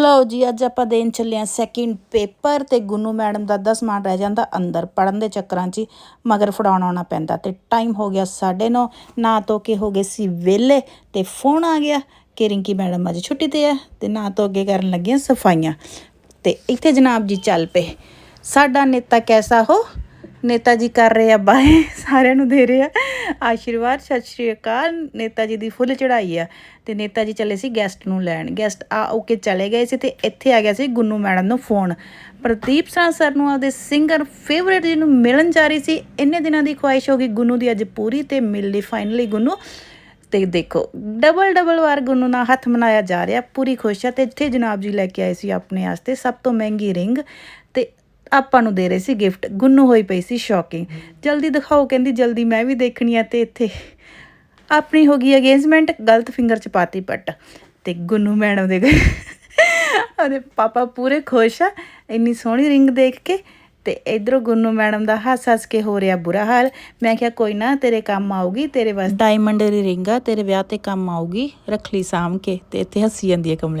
ਲਓ ਜੀ, ਅੱਜ ਆਪਾਂ ਦੇਣ ਚੱਲੇ ਆ ਸੈਕਿੰਡ ਪੇਪਰ ਤੇ ਗੁੰਨੂ ਮੈਡਮ ਦਾ ਅੱਧਾ ਸਮਾਨ ਰਹਿ ਜਾਂਦਾ ਅੰਦਰ ਪੜਨ ਦੇ ਚੱਕਰਾਂ 'ਚ ਹੀ, ਮਗਰ ਫੜਾਉਣ ਆਉਣਾ ਪੈਂਦਾ ਤੇ ਟਾਈਮ ਹੋ ਗਿਆ 9:30 ਨਾ ਧੋ ਕੇ ਹੋ ਗਏ ਸੀ ਵਿਹਲੇ ਤੇ ਫੋਨ ਆ ਗਿਆ ਕਿ ਰਿੰਕੀ ਮੈਡਮ ਅੱਜ ਛੁੱਟੀ ਤੇ ਆ ਤੇ ਨਾ ਧੋ ਅੱਗੇ ਕਰਨ ਲੱਗੀਆਂ ਸਫਾਈਆਂ। ਤੇ ਇੱਥੇ ਜਨਾਬ ਜੀ ਚੱਲ ਪਏ। ਸਾਡਾ ਨੇਤਾ ਕੈਸਾ ਹੋ? ਨੇਤਾ ਜੀ ਕਰ ਰਹੇ ਆ ਬਾਏ ਸਾਰਿਆਂ ਨੂੰ ਦੇ ਰਹੇ ਆ। ਆਸ਼ੀਰਵਾਦ, ਸਤਿ ਸ਼੍ਰੀ ਅਕਾਲ। ਨੇਤਾ ਜੀ ਦੀ ਫੁੱਲ ਚੜਾਈ ਆ ਤੇ ਨੇਤਾ ਜੀ ਚਲੇ ਸੀ ਗੈਸਟ ਨੂੰ ਲੈਣ। ਗੈਸਟ ਆ ਓਕੇ ਚਲੇ ਗਏ ਸੀ ਤੇ ਇੱਥੇ ਆ ਗਿਆ ਸੀ ਗੁੰਨੂ ਮੈਡਮ ਨੂੰ ਫੋਨ ਪ੍ਰਦੀਪ ਸਾਂ ਸਰ ਨੂੰ ਆਪਦੇ ਸਿੰਗਰ ਫੇਵਰੇਟ ਜੀ ਨੂੰ ਮਿਲਣ ਜਾ ਰਹੀ ਸੀ, ਇੰਨੇ ਦਿਨਾਂ ਦੀ ਖੁਆਇਸ਼ ਹੋ ਗਈ ਗੁੰਨੂ ਦੀ ਅੱਜ ਪੂਰੀ ਤੇ ਮਿਲ ਲਈ ਫਾਈਨਲੀ ਗੁੰਨੂ। ਤੇ ਦੇਖੋ ਡਬਲ ਡਬਲ ਵਾਰ ਗੁੰਨੂ ਨਾਲ ਹੱਥ ਮਨਾਇਆ ਜਾ ਰਿਹਾ, ਪੂਰੀ ਖੁਸ਼ ਆ ਤੇ ਇੱਥੇ ਜਨਾਬ ਜੀ ਲੈ ਕੇ ਆਏ ਸੀ ਆਪਣੇ ਵਾਸਤੇ ਸਭ ਤੋਂ ਮਹਿੰਗੀ ਰਿੰਗ ਤੇ ਆਪਾਂ ਨੂੰ ਦੇ ਰਹੇ ਸੀ ਗਿਫਟ ਗੁੰਨੂ ਹੋਈ ਪਈ ਸੀ ਸ਼ੌਕਿੰਗ ਜਲਦੀ ਦਿਖਾਓ, ਕਹਿੰਦੀ, ਜਲਦੀ ਮੈਂ ਵੀ ਦੇਖਣੀ ਆ ਤੇ ਇੱਥੇ ਆਪਣੀ ਹੋ ਗਈ ਅਗੇਂਜਮੈਂਟ ਗਲਤ ਫਿੰਗਰ ਚ ਪਾਤੀ ਪੱਟ। ਤੇ ਗੁੰਨੂ ਮੈਡਮ ਦੇ ਗਏ ਉਹਦੇ ਪਾਪਾ ਪੂਰੇ ਖੁਸ਼ ਆ, ਇੰਨੀ ਸੋਹਣੀ ਰਿੰਗ ਦੇਖ ਕੇ। ਤੇ ਇਧਰੋਂ ਗੁੰਨੂ ਮੈਡਮ ਦਾ ਹੱਸ ਹੱਸ ਕੇ ਹੋ ਰਿਹਾ ਬੁਰਾ ਹਾਲ। ਮੈਂ ਕਿਹਾ, ਕੋਈ ਨਾ, ਤੇਰੇ ਕੰਮ ਆਊਗੀ, ਤੇਰੇ ਵਾਸਤੇ ਡਾਇਮੰਡ ਦੀ ਰਿੰਗ ਆ, ਤੇਰੇ ਵਿਆਹ ਤੇ ਕੰਮ ਆਊਗੀ, ਰੱਖ ਲਈ ਸਾਂਭ ਕੇ ਤੇ ਇੱਥੇ ਹੱਸੀ ਜਾਂਦੀ ਹੈ ਕਮਲਿਆ।